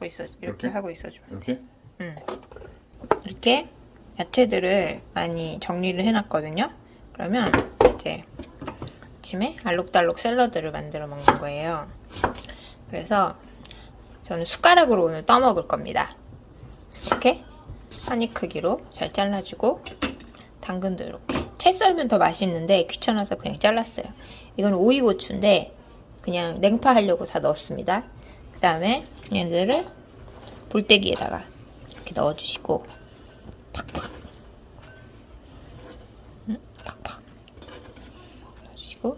하고 있어 이렇게, 이렇게? 하고 있어줘. 이렇게? 응. 이렇게 야채들을 많이 정리를 해놨거든요. 그러면 이제 아침에 알록달록 샐러드를 만들어 먹는 거예요. 그래서 저는 숟가락으로 오늘 떠먹을 겁니다. 이렇게 한입 크기로 잘 잘라주고 당근도 이렇게 채 썰면 더 맛있는데 귀찮아서 그냥 잘랐어요. 이건 오이고추인데 그냥 냉파 하려고 다 넣었습니다. 그 다음에 얘들을 볼때기에다가 이렇게 넣어주시고 팍팍 응? 팍팍 넣어주시고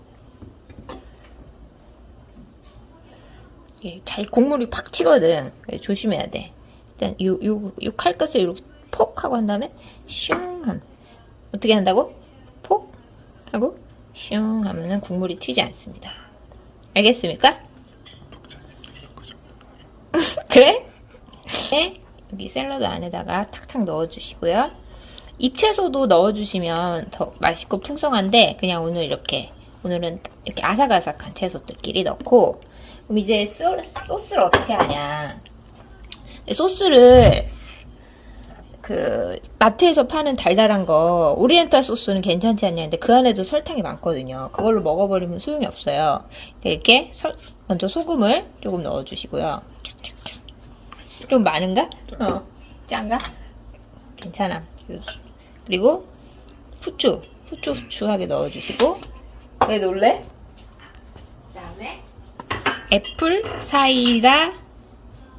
이게 잘 국물이 팍 그래서 조심해야 돼 일단 요, 요, 요 칼끝을 이렇게 폭 하고 한 다음에 슝 어떻게 한다고? 폭 하고 슝 하면은 국물이 튀지 않습니다 알겠습니까? 그래? 네, 여기 샐러드 안에다가 탁탁 넣어주시고요. 잎채소도 넣어주시면 더 맛있고 풍성한데 그냥 오늘 이렇게 오늘은 이렇게 아삭아삭한 채소들끼리 넣고 그럼 이제 소, 소스를 어떻게 하냐 소스를 그 마트에서 파는 달달한 거 오리엔탈 소스는 괜찮지 않냐 근데 그 안에도 설탕이 많거든요 그걸로 먹어버리면 소용이 없어요 이렇게 설- 먼저 소금을 조금 넣어주시고요. 좀 많은가? 어. 짠가? 괜찮아. 그리고 후추 후추 후추하게 넣어주시고. 왜 놀래? 그다음에 애플 사이다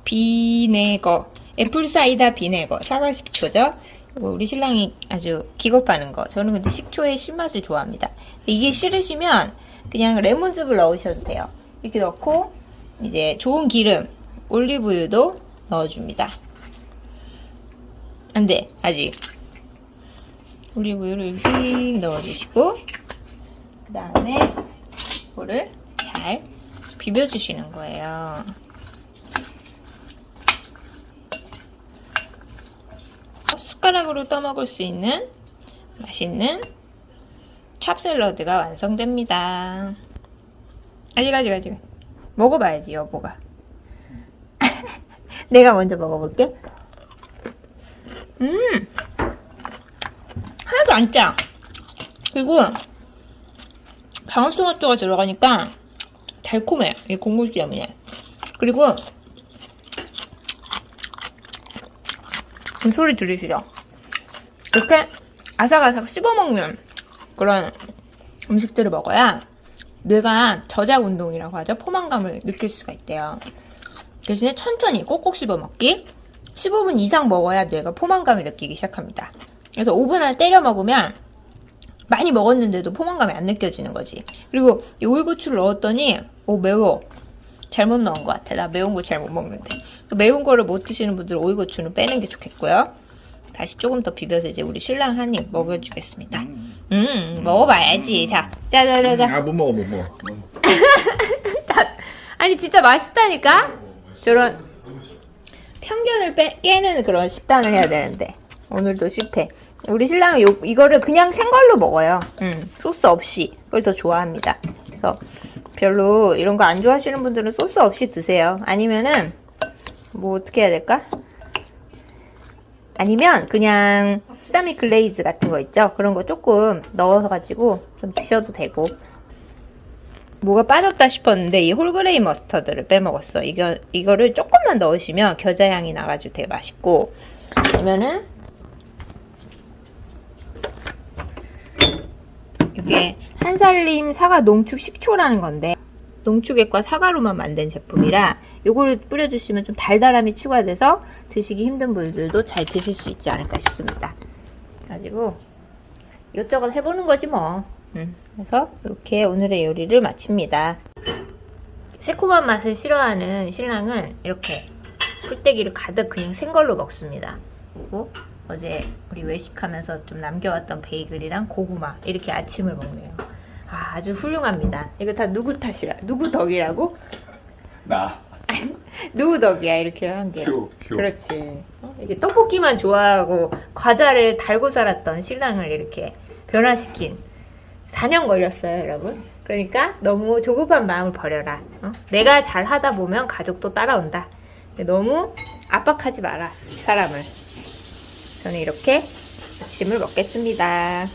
비네거. 애플 사이다 비네거. 사과 식초죠? 우리 신랑이 아주 기겁하는 거. 저는 근데 식초의 신맛을 좋아합니다. 이게 싫으시면 그냥 레몬즙을 넣으셔도 돼요. 이렇게 넣고 이제 좋은 기름 올리브유도 넣어줍니다 안 돼 아직 올리브유를 이렇게 넣어주시고 그 다음에 이거를 잘 비벼주시는 거예요 숟가락으로 떠먹을 수 있는 맛있는 찹 샐러드가 완성됩니다. 아직 아직 아직 먹어봐야지 여보가. 내가 먼저 먹어볼게. 음 하나도 안 짜. 그리고 방울토마토가 들어가니까 달콤해. 이 국물 때문에. 그리고 그 소리 들리시죠? 이렇게 아삭아삭 씹어먹는 그런 음식들을 먹어야 뇌가 저작 운동이라고 하죠. 포만감을 느낄 수가 있대요. 대신에 천천히 꼭꼭 씹어 먹기. 15분 이상 먹어야 뇌가 포만감을 느끼기 시작합니다. 그래서 5분 안에 때려 먹으면 많이 먹었는데도 포만감이 안 느껴지는 거지. 그리고 이 오이고추를 넣었더니 오 매워. 잘못 넣은 것 같아. 나 매운 거 잘 못 먹는데. 매운 거를 못 드시는 분들은 오이고추는 빼는 게 좋겠고요. 다시 조금 더 비벼서 이제 우리 신랑 한 입 먹여주겠습니다. 음, 먹어봐야지. 자, 짜자자자. 아, 못 먹어, 못 먹어. 아니 진짜 맛있다니까? 저런 편견을 빼, 깨는 그런 식단을 해야 되는데 오늘도 실패. 우리 신랑은 요, 이거를 그냥 생걸로 먹어요. 음, 소스 없이 그걸 더 좋아합니다. 그래서 별로 이런 거 안 좋아하시는 분들은 소스 없이 드세요. 아니면은 뭐 어떻게 해야 될까? 아니면 그냥 사미 글레이즈 같은 거 있죠? 그런 거 조금 넣어서 가지고 좀 드셔도 되고 뭐가 빠졌다 싶었는데 이 홀그레이 머스터드를 빼먹었어. 이거 이거를 조금만 넣으시면 겨자 향이 나가지고 되게 맛있고 아니면은 이게 한살림 사과 농축 식초라는 건데 농축액과 사과로만 만든 제품이라 요거를 뿌려주시면 좀 달달함이 추가돼서 드시기 힘든 분들도 잘 드실 수 있지 않을까 싶습니다. 가지고 이것저것 해보는 거지 뭐. 음, 그래서 이렇게 오늘의 요리를 마칩니다. 새콤한 맛을 싫어하는 신랑은 이렇게 풀떼기를 가득 그냥 생걸로 먹습니다. 그리고 어제 우리 외식하면서 좀 남겨왔던 베이글이랑 고구마 이렇게 아침을 먹네요. 아, 아주 훌륭합니다. 이거 다 누구 탓이라? 누구 덕이라고? 나. 누구 덕이야 이렇게 한 게. 큐, 큐. 그렇지. 어? 이게 떡볶이만 좋아하고 과자를 달고 살았던 신랑을 이렇게 변화시킨 4년 걸렸어요, 여러분. 그러니까 너무 조급한 마음을 버려라. 어? 내가 잘 하다 보면 가족도 따라온다. 너무 압박하지 마라, 사람을. 저는 이렇게 아침을 먹겠습니다.